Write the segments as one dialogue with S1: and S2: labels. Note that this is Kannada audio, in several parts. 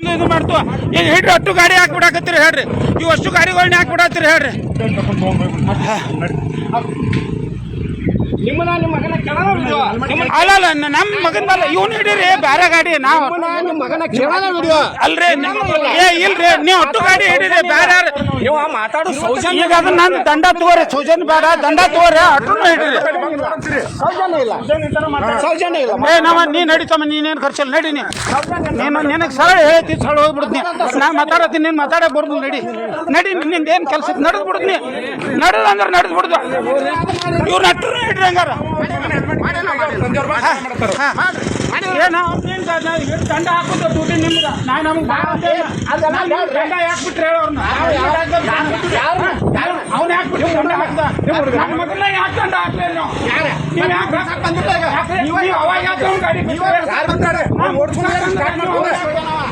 S1: ಇದು ಮಾಡ್ತು. ಈಗ ಹಿಡ್ರಿ ಅಷ್ಟು ಗಾಡಿ ಹಾಕ್ಬಿಡಾಕತ್ತೀರಿ ಹೇಳ್ರಿ. ಇವು ಅಷ್ಟು ಗಾಡಿಗಳನ್ನ ಹಾಕ್ಬಿಡತ್ತೀರಿ ಹೇಳ್ರಿ.
S2: ನಿಮ್ಮನ್ನ ನಿಮ್ಮ ಮಗನ ನಿಮ್ಮನ್ನ
S1: ಅಲ್ಲಲ್ಲ ನಮ್ಮ ಮಗನ ಮೇಲೆ ಇವ್ನು ಹಿಡೀರಿ ಬೇರೆ ಗಾಡಿ ನಾವು
S2: ನಿಮ್ಮ ಮಗನ ಕೆಳಗ
S1: ಅಲ್ರಿ ಏ ಇಲ್ರಿ ನೀವು ಅಷ್ಟು ಗಾಡಿ ಹಿಡೀರಿ ಬೇರೆ
S2: ನೀವು ಮಾತಾಡು ಸೌಜನ್ಯ
S1: ಈಗ ನಾನು ದಂಡ ತಗೋರಿ ಸೌಜನ್ಯ ಬೇಡ ದಂಡ ತಗೋರಿ ಅಟ್ರೂ ಹಿಡೀರಿ.
S2: ಸೌಜನ್ಯ ಇಲ್ಲ. ಸೌಜನ್ಯ ಇಲ್ಲ.
S1: ಏ ನಾವ ನೀ ನಡೀತಮ್ಮ ನೀನೇನು ಖರ್ಚಲ್ಲ ನಡಿ ನೀ. ನೀನು ನಿನಗೆ ಸರಳ ಹೇಳ್ತಿ ಸರಳ ಹೋಗ್ಬಿಡ್ತೀನಿ. ನಾ ಮಾತಾಡತ್ತೀನಿ ನೀನು ಮಾತಾಡಕ್ ಬರ್ದು ನಡಿ. ನಡಿ ನಿಂದ ಏನು ಕೆಲಸ ನಡೆದು ಬಿಡ್ತೀನಿ ನಡೆದು ಅಂದ್ರೆ ನಡೆದು ಬಿಡ್ದು. ಇವ್ರು ನಟ್ರು ಹಿಡ್ರಿ ಹಂಗಾರ ಏನ ದಂಡ ಡ್ಯೂಟಿ ನಿಮ್ದು. ನಾ ನಮ್ಗೆ ದಂಡ ಅವ್ನು ಹಾಕ್ಬಿಟ್ಟು ದಂಡ ಹಾಕ್ದ? ನನ್ನ ಮಗನ ಯಾಕೆ ದಂಡ ಹಾಕ್ಲಿಲ್ಲ ನೀವು ನೀವು ಯಾಕೆ ಬಂದಿಲ್ಲ ಅವಾಗ ಯಾಕೆ ಅವ್ನ ಗಾಡಿ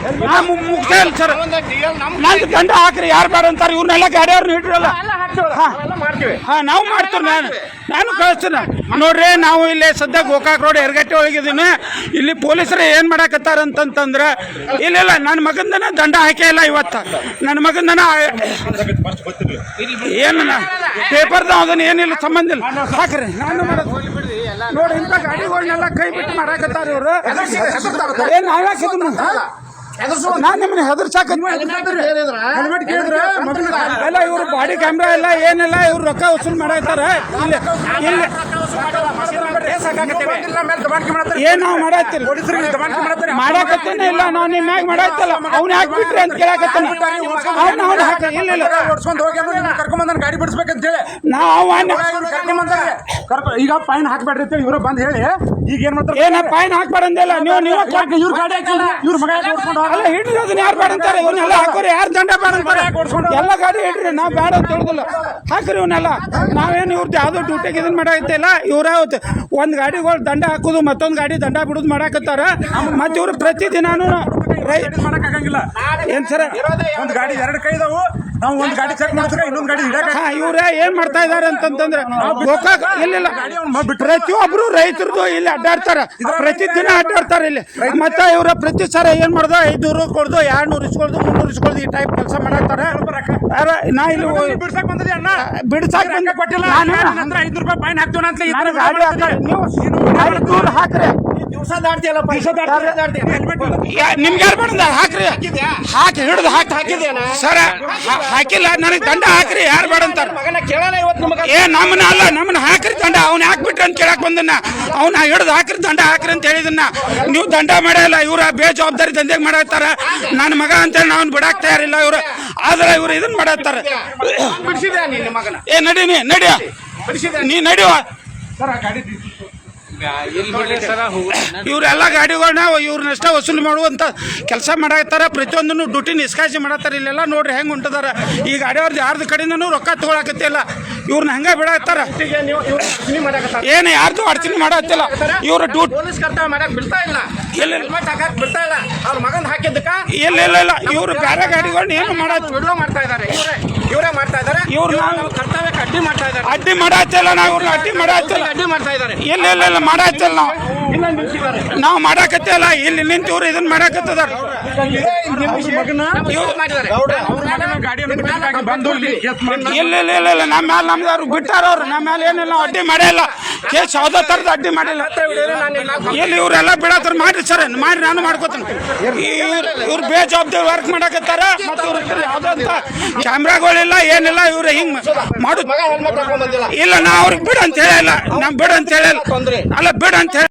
S1: ಬಿಟ್ರಿ? ನಾ ಮು- ಮುಗ್ದೇ ಇಲ್ಲ ಸರ್ ನಂದು ದಂಡ ಹಾಕ್ರಿ ಯಾರು ಬೇಡ ಅಂತಾರೆ ಇವ್ರನ್ನೆಲ್ಲ ಗಾಡಿಯವ್ರನ್ನ
S2: ಹಿಡ್ರಲ್ಲ.
S1: ಹಾ. ನಾವು ಮಾಡ್ತೀವಿ ನಾನು ನಾನು ಕಳಿಸ್ತೀನಿ. ನೋಡ್ರಿ ನಾವು ಇಲ್ಲಿ ಸದ್ಯ ಗೋಕಾಕ್ ರೋಡ್ ಎರಗಟ್ಟೆ ಒಳಗಿದ್ದೀನಿ ಇಲ್ಲಿ ಪೊಲೀಸರು ಏನು ಮಾಡಕತ್ತಾರ ಅಂತಂತಂದ್ರೆ ಇಲ್ಲ ಇಲ್ಲ ನನ್ನ ಮಗಂದನ ದಂಡ ಹಾಕೇ ಇಲ್ಲ ಇವತ್ತು. ನನ್ನ ಮಗಂದನ ಏನು ಪೇಪರ್ದ ಅದನ್ನ ಏನಿಲ್ಲ ಸಂಬಂಧ ಇಲ್ಲ. ಹಾಕ್ರಿ ನಾನು ಮಾಡೋದು. ನೋಡಿ ಇಂಥ ಗಾಡಿಗಳನ್ನೆಲ್ಲ ಕೈ ಬಿಟ್ಟು ಮಾಡಕತ್ತಾರ ಇವರು. ಏನು ಇದನ್ನ ನಾನು ನಿಮ್ಮನ್ನ ಹೆದರ್ಸಾಕ
S2: ಹೆಲ್ಮೆಟ್ ಕೇಳಿದ್ರೆ?
S1: ಎಲ್ಲ ಇವರು ಬಾಡಿ ಕ್ಯಾಮ್ರಾ ಎಲ್ಲ ಏನೆಲ್ಲ ಇವ್ರು ರೊಕ್ಕ ವಸೂಲ್ ಮಾಡಾಕ್ತಾರ ಇಲ್ಲಿ ಇಲ್ಲಿ ಏನ್ ನಾವು ಮಾಡಾಕ್ತಿರಿ ಮಾಡಾಕತ್ತೇನೆ ಇಲ್ಲ ನಾವು ನಿಮ್ಮ ಮ್ಯಾಗ ಮಾಡಾಕ್ತಲ್ಲ. ಅವ್ನ ಹಾಕ್ಬಿಟ್ರಿ ಅಂತ ಕೇಳಾಕತ್ತಾನ. ಅವ್ನ ಅವ್ನ ಹಾಕ ಇಲ್ಲ ಇಲ್ಲ.
S2: ಓಡಿಸ್ಕೊಂಡು ಹೋಗಿ ಕರ್ಕೊಂಬಂದ್ ಗಾಡಿ ಬಿಡಿಸ್ಬೇಕಂತ ಹೇಳಿ.
S1: ನಾವು
S2: ಈಗ ಫೈನ್ ಹಾಕ್ಬೇಡ್ರಿ ಅಂತ ಇವ್ರು ಬಂದ್ ಹೇಳಿ ಈಗ ಏನ್ ಮಾಡ್ತಾರೆ
S1: ಏನ ಫೈನ್ ಹಾಕ್ಬಾರಂದಿಲ್ಲ ನೀವು ನೀವು
S2: ಯಾಕೆ ಇವ್ರ ಗಾಡಿ ಹಾಕಿಲ್ರಿ ಇವ್ರ ಮಗ ಯಾಕೆ ಓಡಿಸ್ಕೊಂಡು
S1: ಅಲ್ಲ ಹಿಡ್ರಿ ಅದನ್ನ ಯಾರು ಬೇಡ ಅಂತಾರೆ? ಇವನ್ನೆಲ್ಲ ಹಾಕೋರಿ ಯಾರು ದಂಡ ಬೇಡ ಅಂತಾರೆ? ಎಲ್ಲ ಗಾಡಿ ಹಿಡ್ರಿ ನಾವು ಬೇಡ ಅಂತ ಹೇಳುದಿಲ್ಲ. ಹಾಕ್ರಿ ಇವನ್ನೆಲ್ಲ. ನಾವೇನು ಇವ್ರದ್ದು ಯಾವುದೋ ಡ್ಯೂಟಿಗೆ ಇದನ್ನ ಮಾಡಾಕತ್ತಿಲ್ಲ ಇವ್ರ ಒಂದು ಗಾಡಿಗಳು ದಂಡ ಹಾಕೋದು, ಮತ್ತೊಂದು ಗಾಡಿ ದಂಡ ಬಿಡೋದು ಮಾಡಾಕತ್ತಾರ. ಮತ್ತೆ ಇವ್ರು ಪ್ರತಿದಿನಾನು
S2: ಮಾಡಕ್ ಆಗಂಗಿಲ್ಲ
S1: ಏನ್ ಸರ್?
S2: ಒಂದ್ ಗಾಡಿ ಎರಡು ಕೈದವು ನಾವು ಒಂದ್ ಗಾಡಿ ಚೆಕ್ ಮಾಡಿದ್ರೆ ಇನ್ನೊಂದ್ ಗಾಡಿ ಹಿಡಕ
S1: ಹಾ ಇವ್ರ ಏನ್ ಮಾಡ್ತಾ ಇದಾರೆ ಅಂತಂತಂದ್ರೆ ಗೋಕಾಕ್ ಇಲ್ಲ ಪ್ರತಿಯೊಬ್ರು ರೈತರದು ಇಲ್ಲಿ ಅಡ್ಡಾಡ್ತಾರ. ಪ್ರತಿದಿನ ಅಡ್ಡಾಡ್ತಾರೆ ಇಲ್ಲಿ. ಮತ್ತೆ ಇವ್ರ ಪ್ರತಿ ಸರ ಏನ್ ಮಾಡ್ದ? ಐದ್ನೂರು ಕೊಡ್ದು ಎರಡ್ ನೂರು ಇಸ್ಕೊಳ್ದು ಮುನ್ನೂರು ಇಸ್ಕೊಳ್ದು ಈ ಟೈಪ್ ಕೆಲಸ ಮಾಡಾಕ್ತಾರ. ನಾ ಇಲ್ಲಿ
S2: ಬಿಡ್ಸಕ್ ಬಂದದಿ ಅಣ್ಣ?
S1: ಬಿಡ್ಸಾಕ್ ಬಂದ
S2: ಕೊಟ್ಟಿಲ್ಲ ಅಂದ್ರೆ ಐದ್ನೂರು ರೂಪಾಯಿ ಫೈನ್ ಹಾಕ್ತೀವಿ ಅಂತ.
S1: ನೀವು ಐದ್ನೂರು ಹಾಕ್ರಿ. ನಿಮ್ಗೆ ಯಾರು ಬೇಡ ಹಾಕ್ರಿ. ಹಾಕಿ ಹಿಡಿದು ಹಾಕಿ
S2: ಹಾಕಿದ್ಯಾನ?
S1: ಸರ ಹಾಕಿಲ್ಲ ನನಗೆ ದಂಡ ಹಾಕ್ರಿ ಯಾರು ಬೇಡ ಅಂತಾರ.
S2: ನಿಮಗ.
S1: ಏ ನಮ್ಮನ್ನ ಅಲ್ಲ ನಮ್ಮನ್ನ ಹಾಕ್ರಿ ದಂಡ ಅವ್ನ ಹಾಕ್ಬಿಟ್ರಿ ಅಂತ ಕೇಳಕ್ ಬಂದನ್ನ. ಅವ್ನ ಹಿಡಿದು ಹಾಕ್ರಿ ದಂಡ ಹಾಕ್ರಿ ಅಂತ ಹೇಳಿದನ್ನ. ನೀವು ದಂಡ ಮಾಡಲ್ಲ ಇವ್ರ ಬೇಜವಾಬ್ದಾರಿ ದಂಧೆಗೆ ಮಾಡತ್ತಾರ ನನ್ನ ಮಗ ಅಂತೇಳಿ ನಾವು ಬಿಡಾಕ್ ತಯಾರಿಲ್ಲ ಇವ್ರು. ಆದ್ರೆ ಇವ್ರು ಇದನ್ನ ಮಾಡತ್ತಾರ ಏ ನಡಿ ನೀ ನಡಿಯ ನೀ ನಡಿಯ.
S2: ಸರ್ ಆ ಗಾಡಿ
S1: ಇವರೆಲ್ಲ ಗಾಡಿಗಳನ್ನ ಇವ್ರನ್ನಷ್ಟ ವಸೂಲಿ ಮಾಡುವಂತ ಕೆಲಸ ಮಾಡಾಕತ್ತಾರ. ಪ್ರತಿಯೊಂದನ್ನು ಡ್ಯೂಟಿ ನಿಷ್ಕಾಸಿ ಮಾಡತ್ತಾರ ಇಲ್ಲೆಲ್ಲ ನೋಡ್ರಿ ಹೆಂಗ್ ಹೊಂಟದಾರ. ಈ ಗಾಡಿಯವ್ರದ್ದು ಯಾರ್ದು ಕಡೆನೂ ರೊಕ್ಕ ತಗೊಳಕತ್ತಿಲ್ಲ ಇವ್ರನ್ನ ಹಂಗ
S2: ಮಾಡಕತ್ತಾರ.
S1: ಏನು ಯಾರ್ದು ಅಡಚಣೆ ಮಾಡತ್ತಿಲ್ಲ ಇವ್ರ ಡ್ಯೂಟಿ
S2: ಪೊಲೀಸ್ ಕರ್ತವ್ಯ ಮಾಡಕ್ ಬಿಡ್ತಾ ಇಲ್ಲ.
S1: ಇಲ್ಲ.
S2: ಇಲ್ಲ. ಅವ್ರ ಮಗನ್ ಹಾಕಿದ್ದಕ್ಕ
S1: ಇಲ್ಲ ಇಲ್ಲ ಇಲ್ಲ. ಇವ್ರು ಬೇರೆ ಗಾಡಿಗಳನ್ನ ಏನು
S2: ಮಾಡ್ತಾ ಇದ್ದಾರೆ ಇವರೇ ಇವರೇ ಮಾಡ್ತಾ ಇದ್ದಾರೆ
S1: ಇವ್ರು
S2: ಕರ್ತವ್ಯಕ್ಕೆ ಅಡ್ಡಿ ಮಾಡ್ತಾ ಇದ್ದಾರೆ
S1: ಅಡ್ಡಿ ಮಾಡತ್ತಿಲ್ಲ ನಾವು ಇವ್ರನ್ನ ಅಡ್ಡಿ ಮಾಡತ್ತಿಲ್ಲ
S2: ಅಡ್ಡಿ ಮಾಡ್ತಾ ಇದ್ದಾರೆ
S1: ಇಲ್ಲ ಇಲ್ಲ ಇಲ್ಲ. ಮಾಡತ್ತಿಲ್ಲ ನಾವು.
S2: ಇಲ್ಲ
S1: ನಾವು ಮಾಡಕತ್ತಿಲ್ಲ ಇಲ್ಲಿ ನಿಂತಿವ್ರು ಇದನ್ನ ಮಾಡಕತ್ತದಾರ.
S2: ಮಗನ ಮಾಡಿದ್ದಾರೆ. ಅವ್ರ ಮಗನ ಗಾಡಿಯನ್ನು ಬಿಟ್ಟಿದ್ದಕ್ಕಾಗಿ ಬಂದು ಇಲ್ಲಿ
S1: ಇಲ್ಲ ಇಲ್ಲ ಇಲ್ಲ ಇಲ್ಲ ನಮ್ಮ ಮೇಲೆ ನಮ್ದು ಅವ್ರು ಬಿಟ್ಟಾರ ಅವ್ರು ನಮ್ಮ ಮೇಲೆ ಏನಿಲ್ಲ ಅಡ್ಡಿ ಮಾಡಿಲ್ಲ ಕೇಸ್ ಯಾವ್ದೋ ತರದ ಅಡ್ಡಿ ಮಾಡಿಲ್ಲ. ಇಲ್ಲಿ ಇವರೆಲ್ಲ ಬಿಡತ್ತಾರ ಮಾಡ್ರಿ ಸರ್, ಮಾಡಿ ನಾನು ಮಾಡ್ಕೋತೀನಿ. ಇವ್ರು ಬೇಜವಾಬ್ದಾರಿ ವರ್ಕ್ ಮಾಡಕತ್ತಾರ ಮತ್ತು ಕ್ಯಾಮ್ರಾಗಳಿಲ್ಲ, ಏನಿಲ್ಲ, ಇವ್ರು ಹಿಂಗ್
S2: ಮಾಡು
S1: ಇಲ್ಲ, ನಾ ಅವ್ರಿಗೆ ಬಿಡ ಅಂತ ಹೇಳಿಲ್ಲ. ನಾ ಬಿಡ ಅಂತ ಹೇಳಿಲ್ಲ. ಅಲ್ಲ, ಬಿಡ ಅಂತ